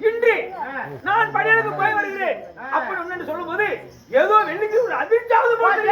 இன்று நான் பணியாளுக்கு போய் வருகிறேன். அப்படி ஒன்று ஏதோ வெள்ளிக்கு ஒரு அதிர்ச்சியாவது போல்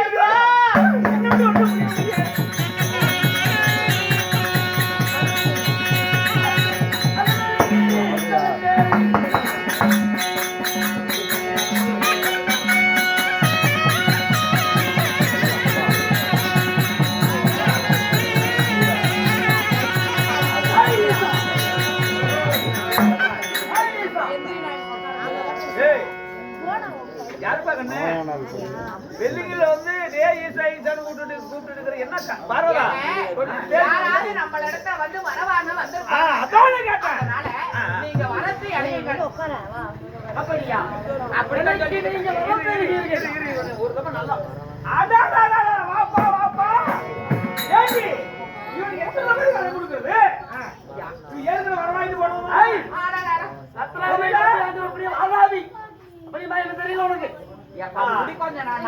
வெள்ளிங்கில வந்து டேய் ஈசா ஈசான்னு கூப்பிட்டுட்டு கூப்பிட்டுட்டு இருக்கிற என்ன பேசு. யாராவது நம்ம இடத்த வந்து வரவான்னு ஆ, வந்திருப்பாங்க. அதானே கேட்டேன். நீங்க வரத்து அடையுங்கள். அப்படியா? அப்படிதான் சொல்லி நீங்க ஒரு தடவை நல்லா. அடாடாடாடா,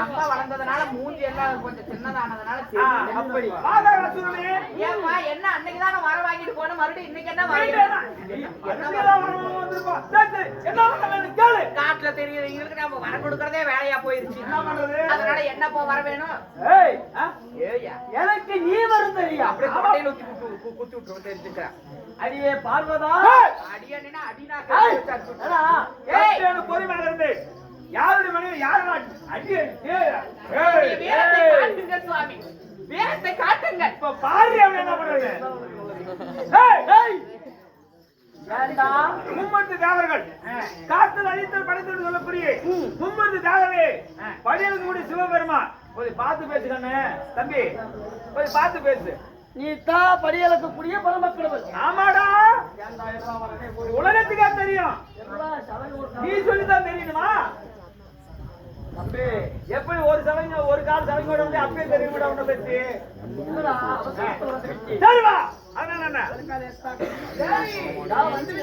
வளர்ந்ததுனால மூஞ்சி எல்லாம் கொஞ்சம் சின்னதானதுனால. அப்படி. ஏப்பா என்ன அன்னைக்கு தானே வர வாங்கிட்டு போன? மறுபடியும் இன்னைக்கு என்ன என்ன? என்ன? கேளு. காட்டுல தெரியுறவங்களுக்கு நம்ம வர கொடுக்கறதே வேலையா போயிருச்சு. என்ன? அதனால என்னப்பா வர வேணும்? எனக்கு நீ வரும் தெரியும் அப்படியே கொட்டையில ஊத்தி குத்து கு- குத்தி விட்டு தெரிஞ்சுக்கிறேன் அடியே பார்வதா? அடியனா அடினா பொறுமையாக இருந்து. யாருடைய மனைவி? யாரு அடியே ஏய், நீ ஏய், வீரத்தை ஏய். காட்டுங்க சுவாமி. வீரத்தை காட்டுங்க. இப்ப பாரு அவன் என்ன பண்றது. மும்மூர்த்தி தேவர்கள். காத்தில் அழித்தல் படைத்தல் சொல்லக்கூடிய மும்மூர்த்தி தேவரே படியலுக்கு கூடிய சிவபெருமா கொஞ்சம் பார்த்து பேசு கண்ணு. தம்பி கொஞ்சம் பார்த்து பேசு. நீ தான் படியலுக்கு கூடிய பரமக்கடவுள் ஆமாடா. உலகத்துக்கே தெரியும். நீ சொல்லிதான் தெரியணுமா தம்பி எப்படி ஒரு சமைங்க ஒரு கால் சமைங்க விட முடியும் அப்பயே தெரியும் விட உன்னை பத்தி? சரிவா அதனால என்ன வந்து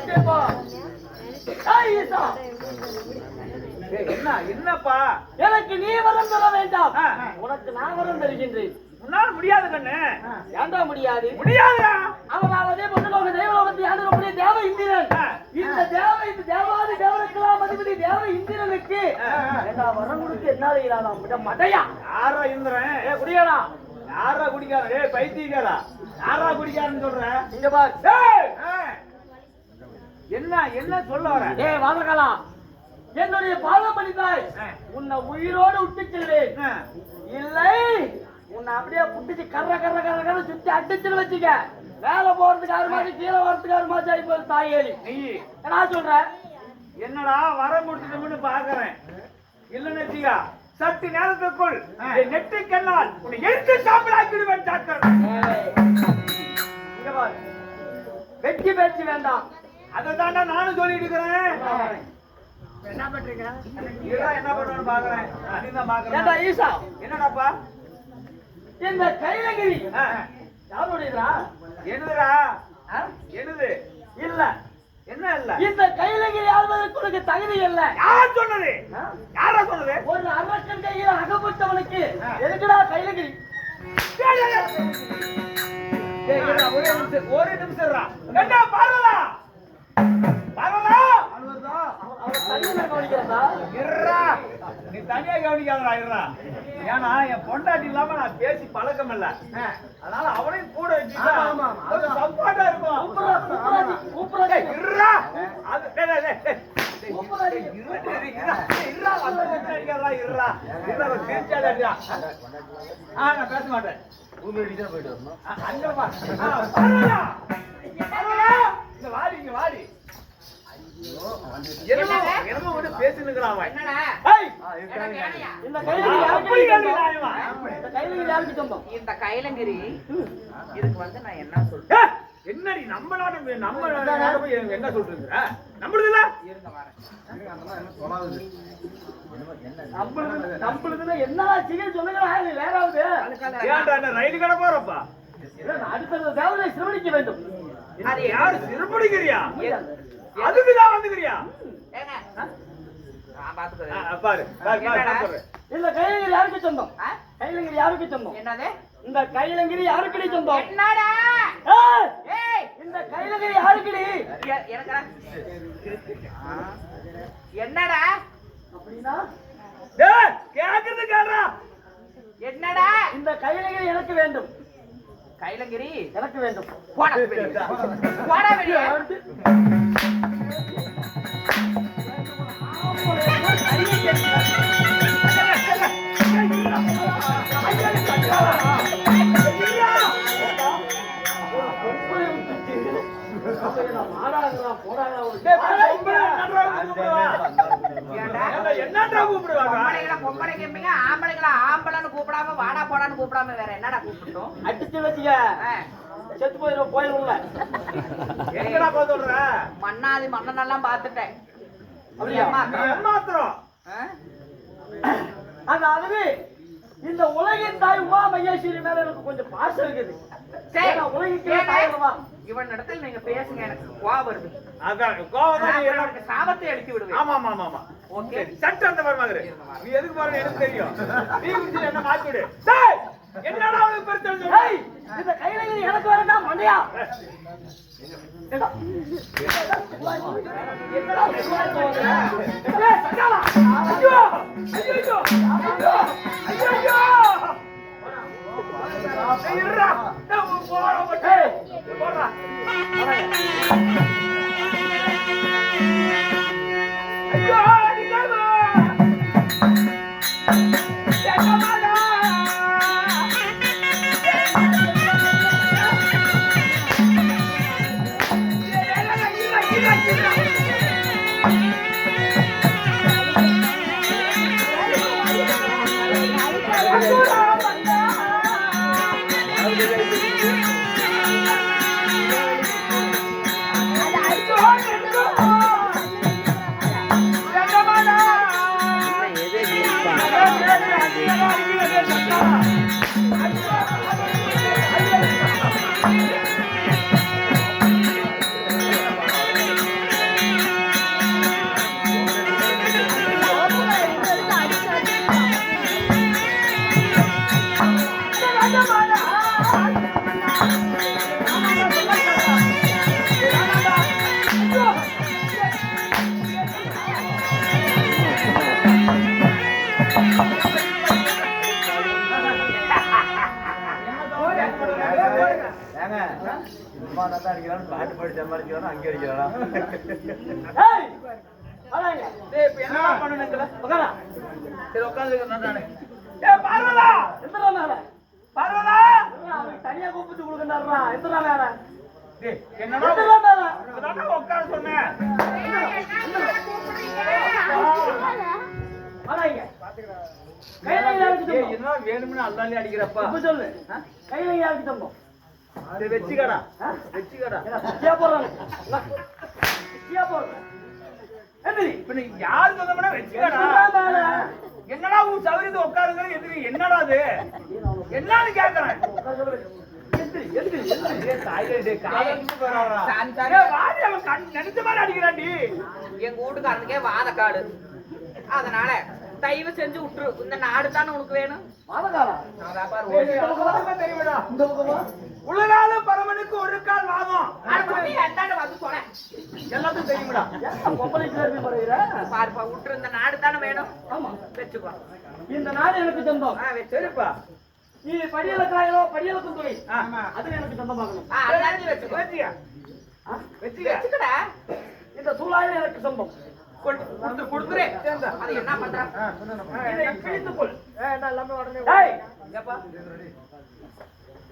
என்ன என்னப்பா? எனக்கு நீ வரம் தர வேண்டாம். உனக்கு நான் வரம் தருகின்றேன். உன்னால முடியாது கண்ணு. ஏண்டா முடியாது? முடியாதுடா. அவனாவதே பொண்ணுலோக தேவலோகத்தை ஆண்டுக்கூடிய தேவ இந்திரன். இந்த தேவ இந்த தேவாதி தேவனுக்கெல்லாம் அதிபதி தேவ இந்திரனுக்கு. ஏண்டா வரம் கொடுத்து என்ன செய்யலாம் விட மடையா யாரா இந்திரன்? ஏ குடியாடா. யாரா குடிக்காரன் ஏய் பைத்தியக்காரா. யாரா குடிக்காரன்னு சொல்ற? இங்க பார். என்ன என்ன சொல்ல வர? ஏ வாழகாலா என்னுடைய பாதம் பண்ணித்தாய். உன்னை உயிரோடு விட்டு செல்வேன்? இல்லை உன்னை அப்படியே புட்டிச்சு கர்ற கர்ற கர்ற கர்ற சுத்தி அடிச்சுன்னு வச்சுக்க. மேல போறதுக்கு ஆறு மாசம் கீழே போறதுக்கு ஆறு மாசம் ஆகி போகுது தாயேலி நீ நான் சொல்றேன்? என்னடா வரம் கொடுத்துட்டோம்னு பாக்குறேன். இல்லன்னு வச்சுக்கா சற்று நேரத்துக்குள் நெற்றி கண்ணால் உன்னை எழுத்து சாம்பலாக்கிடுவேன் டாக்டர். ஏய், இங்க பாரு. வெட்டி பேச்சு வேண்டாம். அதை தாண்டா நானும் சொல்லிட்டு இருக்கிறேன் என்ன பண்றீங்க? என்ன பண்ணுவேன்னு பாக்குறேன். ஏண்டா பாக்குறேன் என்னடாப்பா? இந்த கைலகிரி யாருடையதா என்னதுடா? ஆ? என்னது? இல்ல. என்ன இல்ல? இந்த கைலகிரி ஆள்வதற்கு உனக்கு தகுதி இல்ல. யார் சொன்னது? யாரா சொன்னது? ஒரு அரக்கன் கையில அகப்பட்டவனுக்கு எதுக்குடா கைலகிரி? ஒரே நிமிஷம் ஒரு நிமிஷம். ஏண்டா, பார்வதா? பார்வதா? அவன் தனியா கவனிக்கிறதா? இருடா. நீ தனியா கவனிக்காதடா இருடா. ஏன்னா என் பொண்டாட்டி இல்லாம நான் பேசி பழக்கம் இல்ல. அதனால அவளையும் கூட வச்சுட்டா சப்போர்ட்டா இருக்கும். கூப்பிடுறா, இருடா. அது- பேச மாட்டேன். ஆ, அங்க வா. ஆ, பார்வதா. பார்வதா. இங்க வாடி, இங்க வாடி. இந்த கைலங்கிரி இதுக்கு வந்து நான் என்ன சொல்றேன் என்னடி நம்ம நாடு நம்ம என்ன சொல்றீங்க நம்மளுது இல்ல என்ன சிகர் சொல்லுங்களா இது வேறாவது ஏன்டா ரயில் கடை போறப்பா? அடுத்தது தேவதை சிறுவடிக்க வேண்டும். அது யாரு சிறுபடிக்கிறியா அதுக்குதான் வந்துக்கிறியா நான் ஆ, பாத்துக்கிறேன் பாரு. இந்த கைலகிரி யாருக்கு சொந்தம்? ஆ? கைலகிரி யாருக்கு சொந்தம்? என்னது? இந்த கைலங்கிரி யாருக்குடி சொந்தம்? என்னடா? ஏய், ஏய்! இந்த கைலங்கிரி யாருக்குடி? என்னடா? அப்படின்னா? டேய் கேக்குறது கேக்குறா என்னடா? இந்த கைலங்கிரி எனக்கு வேண்டும். கைலங்கிரி எனக்கு வேண்டும். போடா வெளியே. போடா வெளியே. என்னடா கூப்பிடுவாங்க ஆம்பளைங்களை ஆம்பளைன்னு கூப்பிடாம வாடா போடான்னு கூப்பிடாம வேற என்னடா கூப்பிட்டோம் அடிச்சு வச்சுக்க செத்து போயிடும் போயிடும்ல எங்கடா போய் சொல்ற? மண்ணாதி மன்னனெல்லாம் பார்த்துட்டேன். ஆ? அதாவது இந்த உலகின் தாய் உமா மகேஸ்வரி மேல எனக்கு கொஞ்சம் பாசம் இருக்குது. சரி. உலகிற்கே? இவன் இடத்துல நீங்க பேசுங்க எனக்கு கோவம் வருது. அதான் கோவம் உனக்கு சாபத்தை எழுப்பி விடுவேன். ஆமா ஆமா ஆமா ஓகே சட்டம் அந்த மாதிரி நீ எதுக்கு பாருங்க எனக்கு தெரியும். நீ குடிச்சு என்ன மாத்தி விடு என்னடா அவனுக்கு பெருத்து ஏய், இந்த கைலகிரி எனக்கு வரணும் மண்டையா? ஏடா. என்னடா சும்மா பாட்டு பாடி சம்பாதிக்கிறான் அங்கே அடிக்கிறானா. என்ன உட்காரா. சரி உட்காந்து நானே ஏ பார்வதா மேல. பார்வதா தனியா கூப்பிட்டு கொடுக்கண்டாடுறா. எந்திரா மேல. டேய், என்னடா உட்கார சொன்னேன்? என்ன வேணும்னு அல்லாலே அடிக்கிறப்பா சொல்லு. கைலகிரி யாருக்கு சொந்தம்? சரி வச்சுக்கடா? வச்சுக்கடா. இப்ப நீ யார் சொந்தம்னா வச்சுக்கடா. என்னடா உன் சௌரியத்தை உட்காருங்க எதிரி என்னடா அது? என்னன்னு கேக்குறேன். எங்க வீட்டுக்காரனுக்கே வாதக்காடு அதனால தயவு செஞ்சு விட்டுரு இந்த நாடு தானே உனக்கு வேணும்? பாரு, ஏய், ஓடி. இந்த பக்கம் வாங்க தெரியுமாடா? இந்த பக்கமா? உலகால பரமனுக்கு ஒரு கால் வாதம் கிளம்பி போடுகிற? பாருப்பா விட்டுரு இந்த நாடு தானே வேணும். ஆமா. வச்சுக்கோ இந்த நாடு எனக்கு சொந்தம். சரிப்பா நீ படியல காயலோ படியல குந்துரை ஆமா அது எனக்கு சொந்தமாகணும் எல்லாத்தையும் வச்சுக்கோ. வச்சுக்கடா. இந்த சூழாயில் எனக்கு சொந்தம். கொடு- கொடுத்து கொடுத்துரு. அது என்ன பண்றான் இதை உடனே ஏப்பா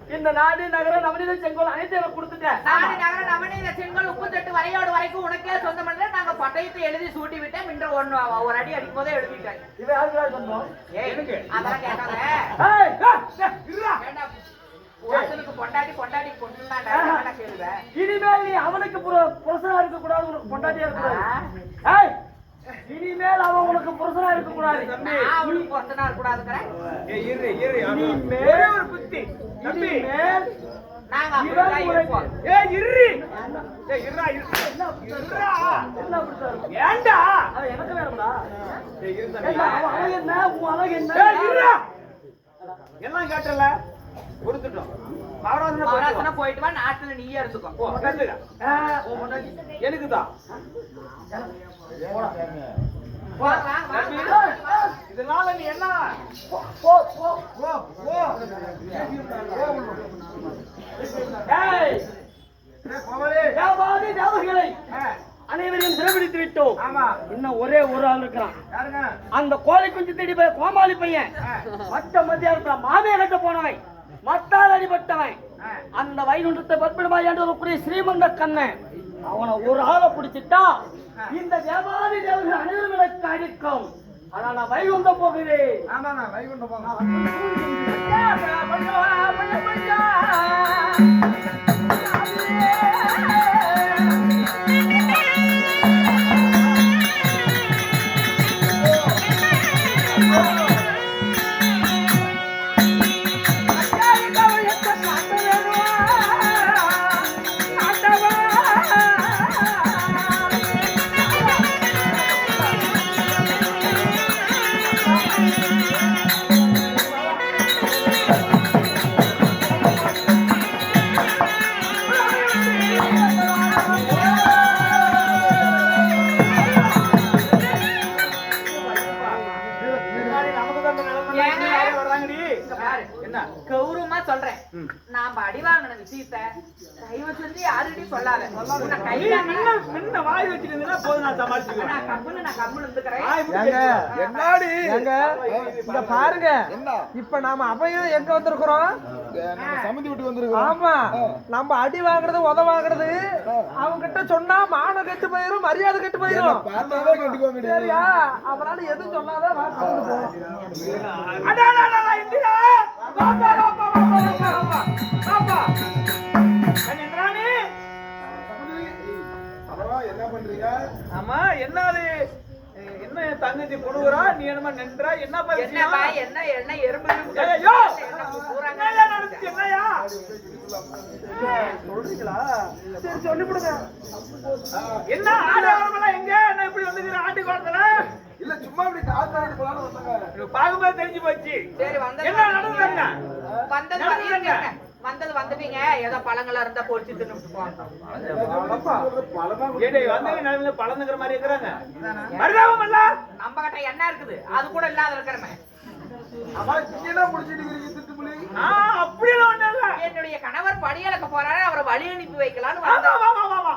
இந்த நாடு நகர நவநீத செங்கோல் அனைத்து எனக்கு கொடுத்துட்டேன். நாடு நகர நவநீத செங்கல் உப்பு தட்டு வரையோடு வரைக்கும் உனக்கே சொந்தம் பண்ணல நாங்க பட்டயத்தை எழுதி சூட்டி விட்டேன். மின்ற ஒண்ணு ஒரு அடி அடிக்கும் போதே எழுதிட்டேன். இவ யாருக்கா சொந்தம். அதெல்லாம் ஒருத்தனுக்கு பொண்டாட்டி பொண்டாட்டி கேளுவேன் இனிமேல் நீ அவனுக்கு புர- புருஷனா இருக்க கூடாது உனக்கு பொண்டாட்டியா இருக்க இனிமேல் அவன் உனக்கு புருஷனா இருக்க கூடாது நான் அவளுக்கு பொருத்தனா இருக்கக்கூடாதுங்கிறேன். ஏய் இரு இரு இனிமே- ஒரே ஒரு புத்தி. தம்பி. நாங்க அப்படிதான் இருப்போம். இருடா என்ன? அப்படி இருடா என்ன அப்படி சார் ஏன்டா அவன் எனக்கு வேணும்டா. ஏய் இரு ஏண்டா, தம்பி அவன் அழகு என்ன? உன் அழகு என்ன? ஏய் இருடா எல்லாம் கேட்டல? கொடுத்துட்டோம். மகாராசனா போயிட்டு வா. நாட்டுல நீயே இருந்துக்கோ ஆ, இதனால நீ என்ன? போ, போ, போ. ஓ ஓ ஏய், தேவாதி தேவர்களை அனைவரையும் சிறைபிடித்து விட்டோம். ஆமா. இன்னும் ஒரே ஒரு ஆள் இருக்கிறான். யாருங்க? அந்த கோழி குஞ்சு தேடி போய் கோமாளி பையன். மட்ட மத்தியானத்துல மாமியை கட்ட போனவன். மத்தால் அடிபட்டவன். அந்த வைகுண்டத்தை பற்பிடமா என்று ஸ்ரீமந்த கண்ணன். அவனை ஒரு ஆளை பிடிச்சிட்டா இந்த தேவாதி தேவர்கள் அனைவரும் எனக்கு அடிக்கும் ஆனா நான் வைகுண்டம் போகிறேன். ஆமாங்க வைகுண்டம் போங்க பாரு. என்ன? கௌரவமா சொல்றேன். நாம அடி வாங்கின விஷயத்த தயவு செஞ்சு யாருகிட்டயும் சொல்லாத. உன்னை கை நீ முன்ன முன்ன வாய் இருந்தீங்கன்னா போதும் நான் சமாளிச்சுக்குவேன். நான் கம்முன்னு நான் கம்முன்னு இருந்துக்கிறேன். வாய் மூடி ஏங்க வச்சுக்கோ. என்னடி? ஏங்க இங்க பாருங்க. இப்ப நாம அபயம் எங்க வந்திருக்கிறோம்? சம்மந்தி விட்டு வந்திருக்கோம் ஆமா. நம்ம அடி வாங்குறது உத வாங்குறது. அவங்க கிட்ட சொன்னா மானம் கெட்டு போயிரும் மரியாதை கெட்டு போயிரும். சரியா? அதனால எதுவும் சொல்லாத வா, என்ன ஆமா என்னது என்ன என் தங்கச்சி கொடுக்குறா நீ என்னமா நின்றா? என்னப்பா என்னப்பா என்ன என்ன எறும்பு ஐயோ! என்ன என்னய்யா நடந்துச்சு, என்னய்யா? சொல்றீங்களா? சரி சொல்லிவிடுங்க என்ன ஆடு ஆரம்பெல்லாம் எங்க? என்ன இப்படி வந்துக்கிற? ஆட்டு குளத்துல இல்ல சும்மா இப்படி காத்து ஆடி போலான்னு வந்தாங்க எனக்கு பார்க்கும்போது தெரிஞ்சு போச்சு. சரி வந்தது என்ன நடந்தது என்ன? வந்தது. என்ன? வந்தது வந்துட்டீங்க. ஏதோ பழங்களா இருந்தா பொறிச்சு வந்தவங்க நிலைமையில பழந்துங்கிற மாதிரி இருக்கிறாங்க. மருதாவம் இல்ல? நம்ம கிட்ட என்ன இருக்குது? அது கூட இல்லாத இருக்கிறமே. என்னுடைய கணவர் படியலக்க போறாரு. வழி அனுப்பி வைக்கலாம்னு ஆமா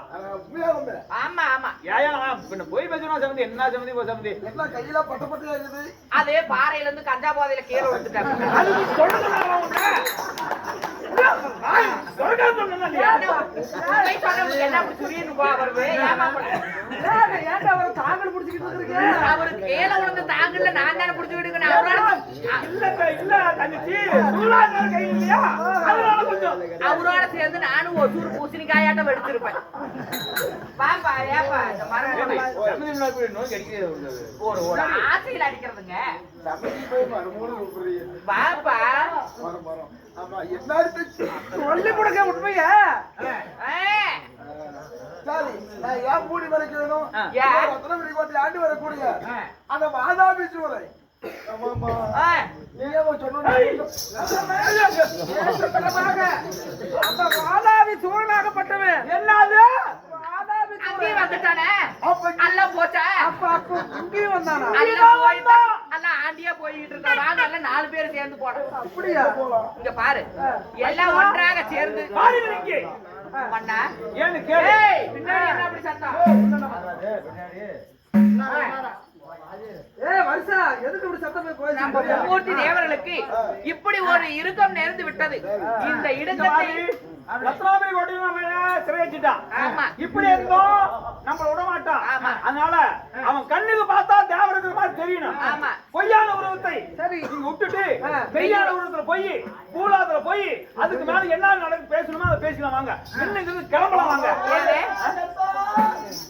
வந்தேன் ஆமா ஆமா. ஏயா பின்ன போய் பேசணும் சம்மந்தி என்ன சம்மந்தி போ எல்லாம் கையில பட்ட பட்டையா இருக்குது? அது பாறையில இருந்து கஞ்சா போதையில கீழே விழுந்துட்டாங்க அவரை. கீழே விழுந்து தாங்கல நான் தானே புடிச்சு விடுங்க இல்ல இல்ல தங்கச்சி. அவரோட சேர்ந்து நானும் ஒசூர் பூசணிக்காயாட்டம் எடுத்திருப்பேன் பாப்பா ஏப்பா இந்த மரம் ஒரு ஒரு ஆசையில் அடிக்கிறதுங்க. பாப்பா சொல்லி. கொடுங்க உண்மைய? சரி நான் ஏன் மூடி. ஏன்? ரத்னகிரி கோட்டை ஆண்டு வரக்கூடிய. அந்த ஆமாமா நீங்க அந்த வாதாபி சூழலாகப்பட்டவன் என்னது அங்கேயும் வந்துட்டானே? அப்ப அல்ல போச்சா? அப்ப அப்ப இங்கேயும் வந்தானா? அல்ல ஆண்டியா போயிட்டு இருக்கா வாங்க எல்லாம் நாலு பேர் சேர்ந்து அப்படியா? இங்க பாரு. எல்லாம் ஒன்றாக சேர்ந்து. பாருங்க இங்கே. பண்ணா? ஏன்னு கேளு. ஏய் பின்னாடி என்ன அப்படி சத்தம் ஏய் வருஷா எதுக்கு இப்படி சத்தம் போய் நம்ம போயிச்சு மும்மூர்த்தி தேவர்களுக்கு இப்படி ஒரு இறுக்கம் நேர்ந்து விட்டது. இந்த இடுக்கத்தை ரத்னாபுரி நம்ம ஆமா. இப்படி இருந்தோம் நம்மள விட ஆமா. அதனால அவன் கண்ணுக்கு பார்த்தா தேவ இருக்கிற மாதிரி தெரியணும். ஆமா. பொய்யான உருவத்தை சரி. நீங்க விட்டுட்டு ஆ. மெய்யான உருவத்துல போய் பூலாத்துல போய் அதுக்கு மேல என்ன நடக்கு பேசணுமோ அதை பேசலாம் வாங்க. இன்னும் கிளம்பலாம் வாங்க?